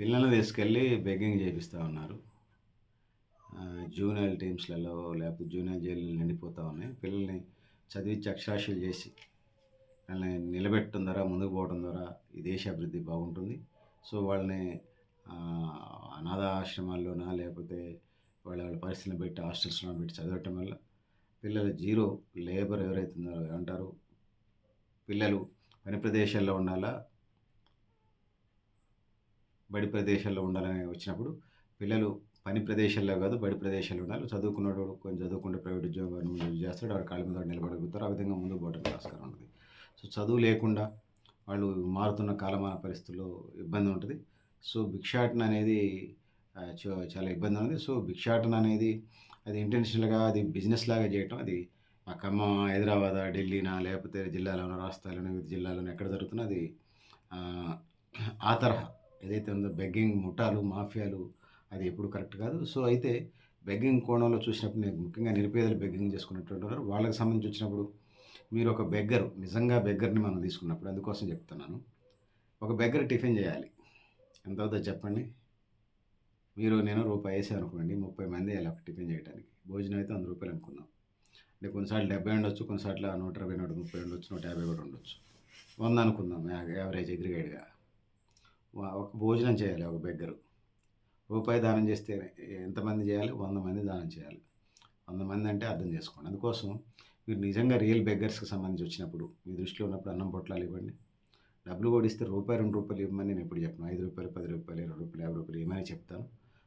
పిల్లల్ని తీసుకెళ్ళి బెగ్గింగ్ చేపిస్తూ ఉన్నారు. జూనియర్ టీమ్స్లలో లేకపోతే జూనియర్ జైలు నిండిపోతూ ఉన్నాయి. పిల్లల్ని చదివించి అక్షరాస్యులు చేసి వాళ్ళని నిలబెట్టడం ద్వారా ముందుకు పోవడం ద్వారా ఈ దేశ అభివృద్ధి బాగుంటుంది. సో వాళ్ళని అనాథ ఆశ్రమాల్లోనా లేకపోతే వాళ్ళ వాళ్ళ పరిస్థితిని పెట్టి హాస్టల్స్లో పెట్టి చదవటం వల్ల పిల్లలు జీరో లేబర్ ఎవరైతే ఉన్నారో అంటారు పిల్లలు పని ప్రదేశాల్లో ఉండాలా బడి ప్రదేశాల్లో ఉండాలని వచ్చినప్పుడు పిల్లలు పని ప్రదేశాల్లో కాదు బడి ప్రదేశాల్లో ఉండాలి. చదువుకున్నాడు కొంచెం చదువుకుంటే ప్రైవేట్ ఉద్యోగం గవర్నమెంట్ చేస్తాడు వాడు కాళ్ళ మీద నిలబడగలుగుతారు ఆ విధంగా ముందు పోవడానికి ఆస్కారం ఉంటుంది సో చదువు లేకుండా వాళ్ళు మారుతున్న కాలమాన పరిస్థితుల్లో ఇబ్బంది ఉంటుంది. సో భిక్షాటన అనేది చాలా ఇబ్బంది ఉంది సో భిక్షాటన అనేది అది ఇంటెన్షనల్గా అది బిజినెస్ లాగా చేయటం అది మా ఖమ్మం హైదరాబాద్ ఢిల్లీనా లేకపోతే జిల్లాలోనో రాష్ట్రాల్లోనో వివిధ జిల్లాలోనో ఎక్కడ జరుగుతున్నా అది ఆ తరహా ఏదైతే ఉందో బెగ్గింగ్ ముఠాలు మాఫియాలు అది ఎప్పుడు కరెక్ట్ కాదు. సో అయితే బెగ్గింగ్ కోణంలో చూసినప్పుడు నేను ముఖ్యంగా నిరుపేదలు బెగ్గింగ్ చేసుకున్నటువంటి వారు వాళ్ళకి సంబంధించి వచ్చినప్పుడు మీరు ఒక బెగ్గర్ నిజంగా బెగ్గర్ని మనం తీసుకున్నప్పుడు అందుకోసం చెప్తున్నాను. ఒక బెగ్గర్ టిఫిన్ చేయాలి. ఎంత అవుతుందో చెప్పండి? మీరు నేను రూపాయి వేసాను అనుకోండి ముప్పై మంది అలా ఒక టిఫిన్ చేయడానికి భోజనం అయితే వంద రూపాయలు అనుకుందాం అంటే కొన్నిసార్లు డెబ్బై ఉండొచ్చు కొన్నిసార్లు నూట ఇరవై నూట ముప్పై ఉండొచ్చు నూట యాభై కూడా ఉండొచ్చు. వంద అనుకుందాం యావరేజ్ అగ్రిగేట్గా ఒక భోజనం చేయాలి ఒక బెగ్గరు. రూపాయి దానం చేస్తే ఎంతమంది చేయాలి? వంద మంది దానం చేయాలి. వంద మంది అంటే అర్థం చేసుకోండి. అందుకోసం మీరు నిజంగా రియల్ బెగ్గర్స్కి సంబంధించి వచ్చినప్పుడు మీ దృష్టిలో ఉన్నప్పుడు అన్నం పొట్లాలు ఇవ్వండి. డబ్బులు కూడా ఇస్తే రూపాయి రెండు రూపాయలు ఇవ్వమని నేను ఎప్పుడు చెప్పను. ఐదు రూపాయలు పది రూపాయలు ఇరవై రూపాయలు యాభై రూపాయలు ఇవ్వమని చెప్తాను.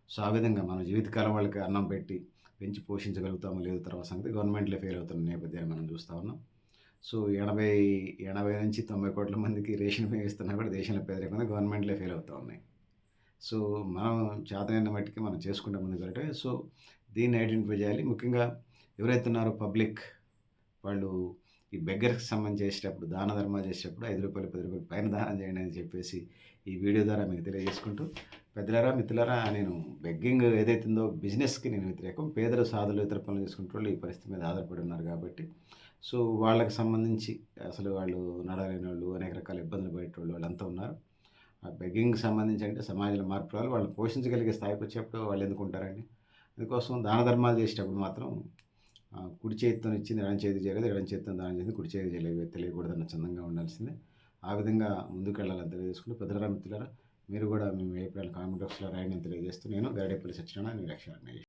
సో ఆ విధంగా మన జీవితకాలం వాళ్ళకి అన్నం పెట్టి పెంచి పోషించగలుగుతామో లేదో తర్వాత సంగతి గవర్నమెంట్లో ఫెయిల్ అవుతున్న నేపథ్యాన్ని మనం చూస్తూ ఉన్నాం. సో ఎనభై ఎనభై నుంచి తొంభై కోట్ల మందికి రేషన్ బియ్యం ఇస్తున్నా కూడా దేశంలో పేదరికంగా గవర్నమెంట్లే ఫెయిల్ అవుతూ ఉన్నాయి. సో మనం చేతనైన మట్టికి మనం చేసుకుంటే ముందు వెళ్ళటమే సో దీన్ని ఐడెంటిఫై చేయాలి. ముఖ్యంగా ఎవరైతే ఉన్నారో పబ్లిక్ వాళ్ళు ఈ బెగ్గర్కి సంబంధించి చేసేటప్పుడు దాన ధర్మాలు చేసేటప్పుడు ఐదు రూపాయలు పది రూపాయలు పైన దానం చేయండి అని చెప్పేసి ఈ వీడియో ద్వారా మీకు తెలియజేసుకుంటూ పెద్దలారా మిత్రులారా నేను బెగ్గింగ్ ఏదైతుందో బిజినెస్కి నేను వ్యతిరేకం పేదలు సాధులు ఇతర పనులు చేసుకుంటే వాళ్ళు ఈ పరిస్థితి మీద ఆధారపడి ఉన్నారు కాబట్టి సో వాళ్ళకి సంబంధించి అసలు వాళ్ళు నడలేని వాళ్ళు అనేక రకాల ఇబ్బందులు పడేటోళ్ళు వాళ్ళంతా ఉన్నారు. ఆ బెగ్గింగ్కి సంబంధించి అంటే సమాజంలో మార్పు రావాలి. వాళ్ళని పోషించగలిగే స్థాయికి వచ్చేప్పుడు వాళ్ళు ఎందుకు ఉంటారండి? అందుకోసం దాన ధర్మాలు చేసేటప్పుడు మాత్రం కుడి చేతితో ఇచ్చింది ఎడం చేతి చేయలేదు ఎడం చేతితో దానం చేసింది కుడి చేతి చేయలేదు. తెలియకూడదన్న చందంగా ఉండాల్సిందే. ఆ విధంగా ముందుకు వెళ్ళాలని తెలియజేసుకుంటూ పెద్దలరా మిత్రులరా మీరు కూడా మేము ఏ కామెంట్ బాక్స్లో రాయని తెలియజేస్తూ నేను గరడేపల్లి సత్యనారాయణ నిరక్షణ